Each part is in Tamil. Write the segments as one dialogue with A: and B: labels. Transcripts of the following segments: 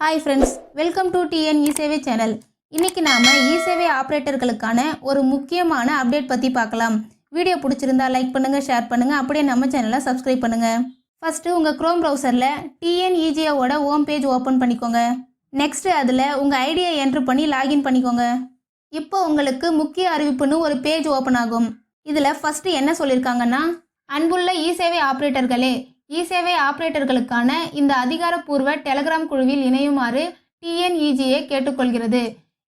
A: Hi friends welcome to TN e Sevai channel இன்றைக்கி நாம் இ சேவை ஆப்ரேட்டர்களுக்கான ஒரு முக்கியமான அப்டேட் பற்றி பார்க்கலாம். வீடியோ பிடிச்சிருந்தா லைக் பண்ணுங்கள் ஷேர் பண்ணுங்கள் அப்படியே நம்ம சேனலை சப்ஸ்கிரைப் பண்ணுங்கள் ஃபஸ்ட்டு உங்கள் க்ரோம் ப்ரௌசரில் டிஎன்இஜிஓட ஹோம் பேஜ் ஓப்பன் பண்ணிக்கோங்க. நெக்ஸ்ட்டு அதில் உங்கள் ஐடியை என்ட்ரு பண்ணி லாகின் பண்ணிக்கோங்க. இப்போ உங்களுக்கு முக்கிய அறிவிப்புன்னு ஒரு பேஜ் ஓப்பன் ஆகும். இதில் ஃபஸ்ட்டு என்ன சொல்லியிருக்காங்கன்னா அன்புள்ள e இ சேவை ஆப்ரேட்டர்களே இ சேவை ஆப்ரேட்டர்களுக்கான இந்த அதிகாரப்பூர்வ டெலகிராம் குழுவில் இணையுமாறு டிஎன்இஜிஏ கேட்டுக்கொள்கிறது.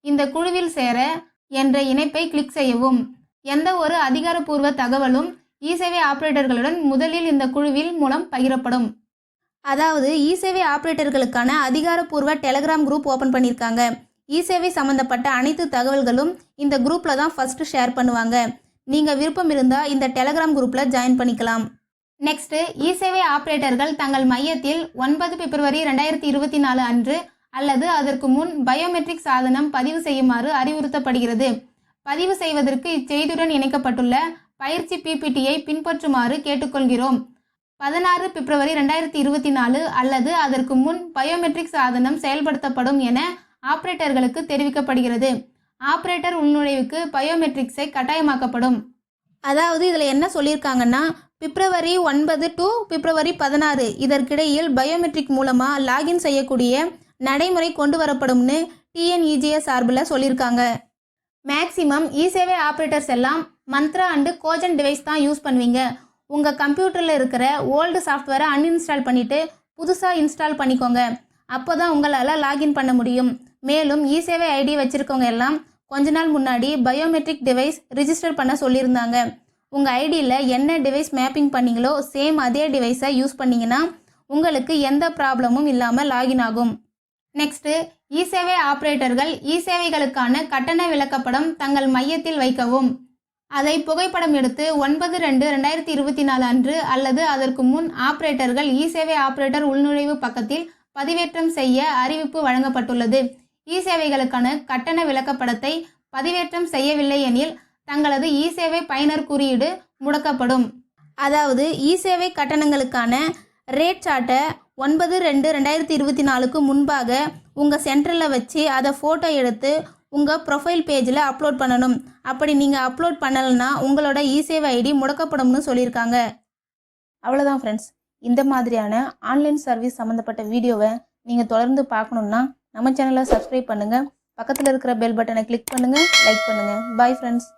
A: இந்த குழுவில் சேர என்ற இணைப்பை கிளிக் செய்யவும். எந்த ஒரு அதிகாரப்பூர்வ தகவலும் இ சேவை ஆப்ரேட்டர்களுடன் முதலில் இந்த குழுவில் மூலம் பகிரப்படும். அதாவது இ சேவை ஆப்ரேட்டர்களுக்கான அதிகாரப்பூர்வ டெலகிராம் குரூப் ஓப்பன் பண்ணியிருக்காங்க இ சேவை சம்மந்தப்பட்ட அனைத்து தகவல்களும் இந்த குரூப்பில் தான் ஃபர்ஸ்ட் ஷேர் பண்ணுவாங்க. நீங்கள் விருப்பம் இருந்தால் இந்த டெலகிராம் குரூப்பில் ஜாயின் பண்ணிக்கலாம். நெக்ஸ்ட் இ சேவை ஆபரேட்டர்கள் தங்கள் மையத்தில் ஒன்பது பிப்ரவரி ரெண்டாயிரத்தி இருபத்தி நாலு அன்று அல்லது அதற்கு முன் பயோமெட்ரிக் சாதனம் பதிவு செய்யுமாறு அறிவுறுத்தப்படுகிறது. பதிவு செய்வதற்கு இச்செய்தியுடன் இணைக்கப்பட்டுள்ள பயிற்சி பிபிடியை பின்பற்றுமாறு கேட்டுக்கொள்கிறோம். பதினாறு பிப்ரவரி ரெண்டாயிரத்தி இருபத்தி நாலு அல்லது அதற்கு முன் பயோமெட்ரிக் சாதனம் செயல்படுத்தப்படும் என ஆபரேட்டர்களுக்கு தெரிவிக்கப்படுகிறது. ஆபரேட்டர் உள்நுழைவுக்கு பயோமெட்ரிக்ஸை கட்டாயமாக்கப்படும். அதாவது இதில் என்ன சொல்லியிருக்காங்கன்னா பிப்ரவரி ஒன்பது டு பிப்ரவரி பதினாறு இதற்கிடையில் பயோமெட்ரிக் மூலமாக லாகின் செய்யக்கூடிய நடைமுறை கொண்டு வரப்படும்னு டிஎன்இஜிஎஸ் சார்பில் சொல்லியிருக்காங்க. மேக்ஸிமம் இ சேவை ஆப்ரேட்டர்ஸ் எல்லாம் மந்த்ரா அண்டு கோஜன் டிவைஸ் தான் யூஸ் பண்ணுவீங்க. உங்கள் கம்ப்யூட்டரில் இருக்கிற ஓல்டு சாஃப்ட்வேரை அன்இன்ஸ்டால் பண்ணிவிட்டு புதுசாக இன்ஸ்டால் பண்ணிக்கோங்க. அப்போ தான் உங்களால் லாகின் பண்ண முடியும். மேலும் இ சேவை ஐடி வச்சுருக்கவங்க எல்லாம் கொஞ்ச நாள் முன்னாடி பயோமெட்ரிக் டிவைஸ் ரிஜிஸ்டர் பண்ண சொல்லியிருந்தாங்க. உங்கள் ஐடியில் என்ன டிவைஸ் மேப்பிங் பண்ணீங்களோ சேம் அதே டிவைஸை யூஸ் பண்ணிங்கன்னா உங்களுக்கு எந்த ப்ராப்ளமும் இல்லாமல் லாகின் ஆகும். நெக்ஸ்ட்டு இ சேவை ஆப்ரேட்டர்கள் இ சேவைகளுக்கான கட்டண விளக்கப்படம் தங்கள் மையத்தில் வைக்கவும். அதை புகைப்படம் எடுத்து ஒன்பது ரெண்டு ரெண்டாயிரத்தி இருபத்தி நாலு அன்று அல்லது அதற்கு முன் ஆப்ரேட்டர்கள் இ சேவை ஆப்ரேட்டர் உள்நுழைவு பக்கத்தில் பதிவேற்றம் செய்ய அறிவிப்பு வழங்கப்பட்டுள்ளது. இ சேவைகளுக்கான கட்டண விளக்கப்படத்தை பதிவேற்றம் செய்யவில்லை எனில் தங்களது இ சேவை பயனர் குறியீடு முடக்கப்படும். அதாவது இ சேவை கட்டணங்களுக்கான ரேட் சார்ட்டை ஒன்பது ரெண்டு ரெண்டாயிரத்தி இருபத்தி நாலுக்கு முன்பாக உங்கள் சென்டரில் வச்சு அதை ஃபோட்டோ எடுத்து உங்கள் ப்ரொஃபைல் பேஜில் அப்லோட் பண்ணணும். அப்படி நீங்கள் அப்லோட் பண்ணலைன்னா உங்களோட இ சேவை ஐடி முடக்கப்படும்னு சொல்லியிருக்காங்க. அவ்வளோதான் ஃப்ரெண்ட்ஸ் இந்த மாதிரியான ஆன்லைன் சர்வீஸ் சம்மந்தப்பட்ட வீடியோவை நீங்கள் தொடர்ந்து பார்க்கணுன்னா நம்ம சேனலை சப்ஸ்கிரைப் பண்ணுங்கள் பக்கத்தில் இருக்கிற பெல் பட்டனை கிளிக் பண்ணுங்கள் லைக் பண்ணுங்கள் பாய் ஃப்ரெண்ட்ஸ்